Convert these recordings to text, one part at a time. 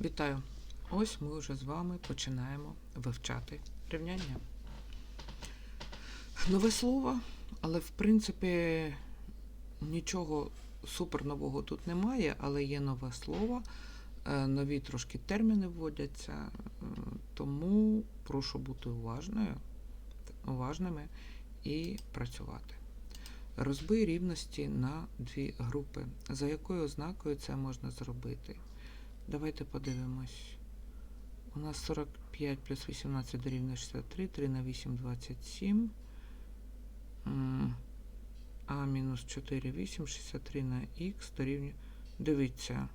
Вітаю! Ось ми вже з вами починаємо вивчати рівняння. Нове слово, але в принципі нічого супер нового тут немає, але є нове слово, е, нові трошки терміни вводяться, е, тому прошу бути уважною, уважними і працювати. Розбий рівності на дві групи. За якою ознакою це можна зробити? Давайте подивимось. У нас 45 плюс 18 дорівнює 63, 3 на 8 27. А мінус 4, 8, 63 на х дорівнює. Дивіться.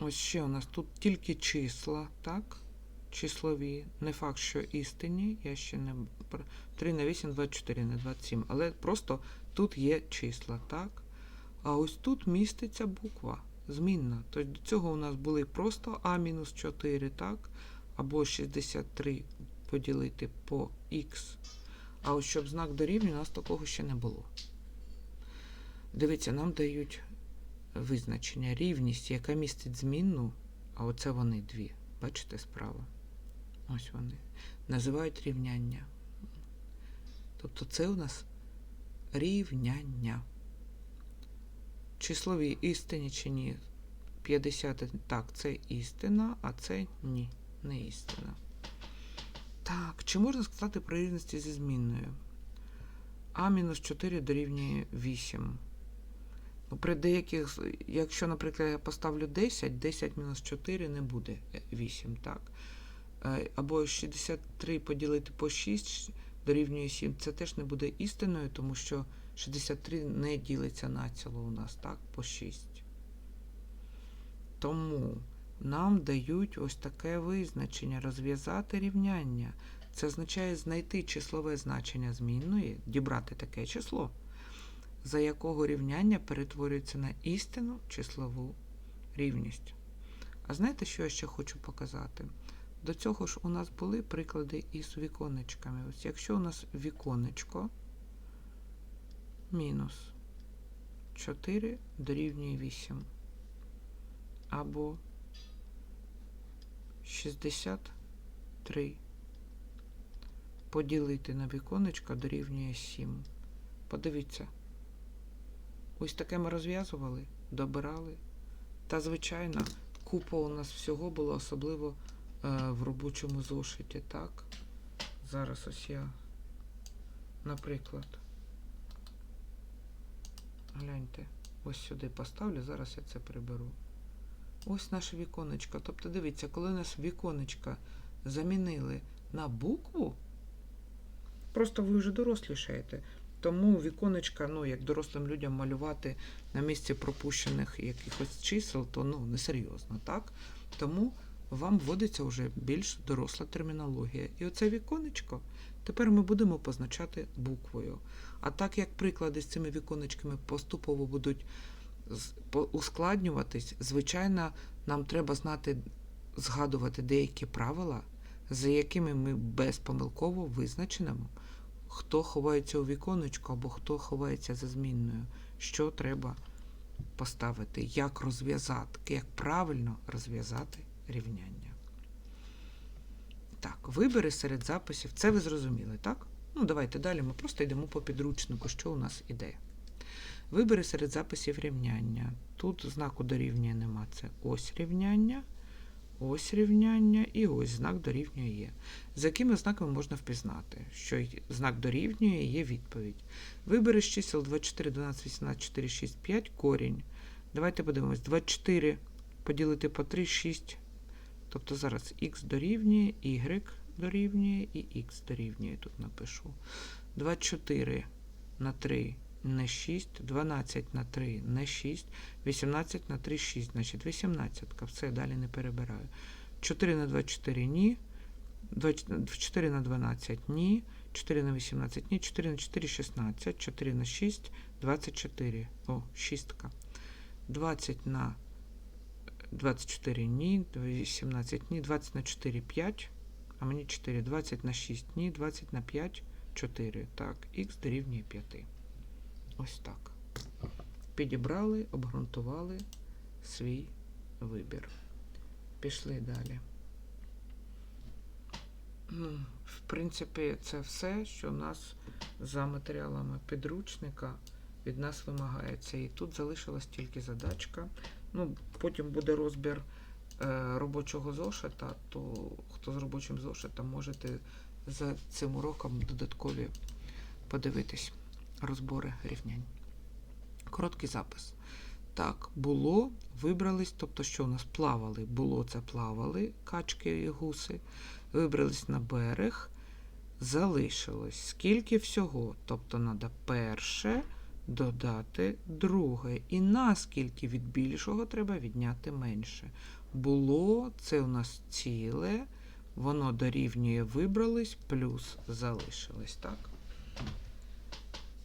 Ось ще у нас тут тільки числа, так? Числові. Не факт, що істинні. Я ще не. 3 на 8, 24, не 27. Але просто тут є числа, так? А ось тут міститься буква змінна. Тобто до цього у нас були просто А-4, так? Або 63 поділити по х. А ось щоб знак дорівнює, у нас такого ще не було. Дивіться, нам дають визначення рівність, яка містить змінну, а оце вони дві. Бачите справа? Ось вони. Називають рівняння. Тобто це у нас рівняння числові істині чи ні. 50 так, це істина, а це ні, не істина. Так, чи можна сказати про рівності зі змінною? А-4 дорівнює 8. Ну, при деяких, якщо, наприклад, я поставлю 10, 10 мінус 4 не буде е, 8, так? Е, Або 63 поділити по 6 дорівнює 7. Це теж не буде істиною, тому що 63 не ділиться націло у нас, так, по 6. Тому нам дають ось таке визначення розв'язати рівняння. Це означає знайти числове значення змінної, дібрати таке число, за якого рівняння перетворюється на істинну числову рівність. А знаєте, що я ще хочу показати? До цього ж у нас були приклади із віконечками. Ось якщо у нас віконечко мінус 4 дорівнює 8. Або 63 поділити на віконечко дорівнює 7. Подивіться. Ось таке ми розв'язували, добирали. Та, звичайно, купа у нас всього було, особливо е, в робочому зошиті, так? Зараз ось я, наприклад. Гляньте, ось сюди поставлю, зараз я це приберу. Ось наше віконечко. Тобто, дивіться, коли нас віконечко замінили на букву, просто ви вже дорослішаєте. Тому віконечка, ну, як дорослим людям малювати на місці пропущених якихось чисел, то ну, несерйозно, так? Тому вам вводиться вже більш доросла термінологія. І оце віконечко тепер ми будемо позначати буквою. А так як приклади з цими віконечками поступово будуть ускладнюватись, звичайно, нам треба знати, згадувати деякі правила, за якими ми безпомилково визначимо, хто ховається у віконечку або хто ховається за змінною, що треба поставити, як розв'язати, як правильно розв'язати рівняння. Так, вибери серед записів. Це ви зрозуміли, так? Ну, давайте далі. Ми просто йдемо по підручнику, що у нас іде. Вибери серед записів рівняння. Тут знаку дорівнює нема. Це ось рівняння, ось рівняння і ось знак дорівнює є. За якими знаками можна впізнати, що знак дорівнює є відповідь. Вибери з чисел 24, 12, 18, 4, 6, 5 корінь. Давайте подивимось. 24 поділити по 3, 6. Тобто зараз х дорівнює, y дорівнює і х дорівнює. Тут напишу. 24 на 3 не 6, 12 на 3 не 6, 18 на 3 6, значить 18. Все, далі не перебираю. 4 на 24 ні. 4 на 12 ні. 4 на 18 ні. 4 на 4 16. 4 на 6 24. О, шістка. 20 на 24 ні. 18 ні. 20 на 4 5. А мені 4. 20 на 6 ні. 20 на 5 4. Так, х дорівнює 5. Ось так. Підібрали, обґрунтували свій вибір. Пішли далі. Ну, в принципі, це все, що в нас за матеріалами підручника від нас вимагається. І тут залишилась тільки задачка. Ну, потім буде розбір е, робочого зошита, то хто з робочим зошитом можете за цим уроком додаткові подивитись розбори рівнянь. Короткий запис. Так, було, вибрались, тобто, що у нас плавали? Було це плавали качки і гуси, вибрались на берег, залишилось. Скільки всього? Тобто, треба перше додати друге. І наскільки від більшого треба відняти менше. Було, це у нас ціле, воно дорівнює вибрались, плюс залишилось, так?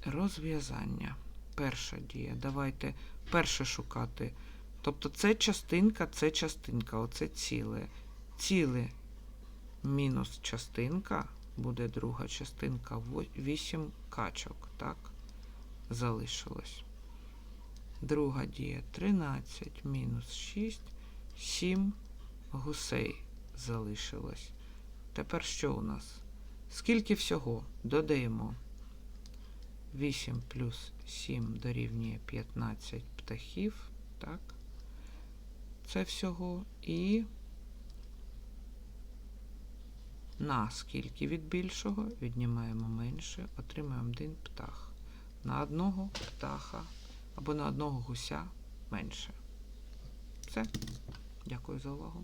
Розв'язання. Перша дія. Давайте перше шукати. Тобто це частинка, це частинка, оце ціле. Ціле мінус частинка буде друга частинка. 8 качок, так? Залишилось. Друга дія 13 мінус 6, 7 гусей залишилось. Тепер що у нас? Скільки всього? Додаємо. 8 плюс 7 дорівнює 15 птахів. Так. Це всього. І на скільки від більшого віднімаємо менше, отримаємо один птах. На одного птаха або на одного гуся менше. Все. Дякую за увагу.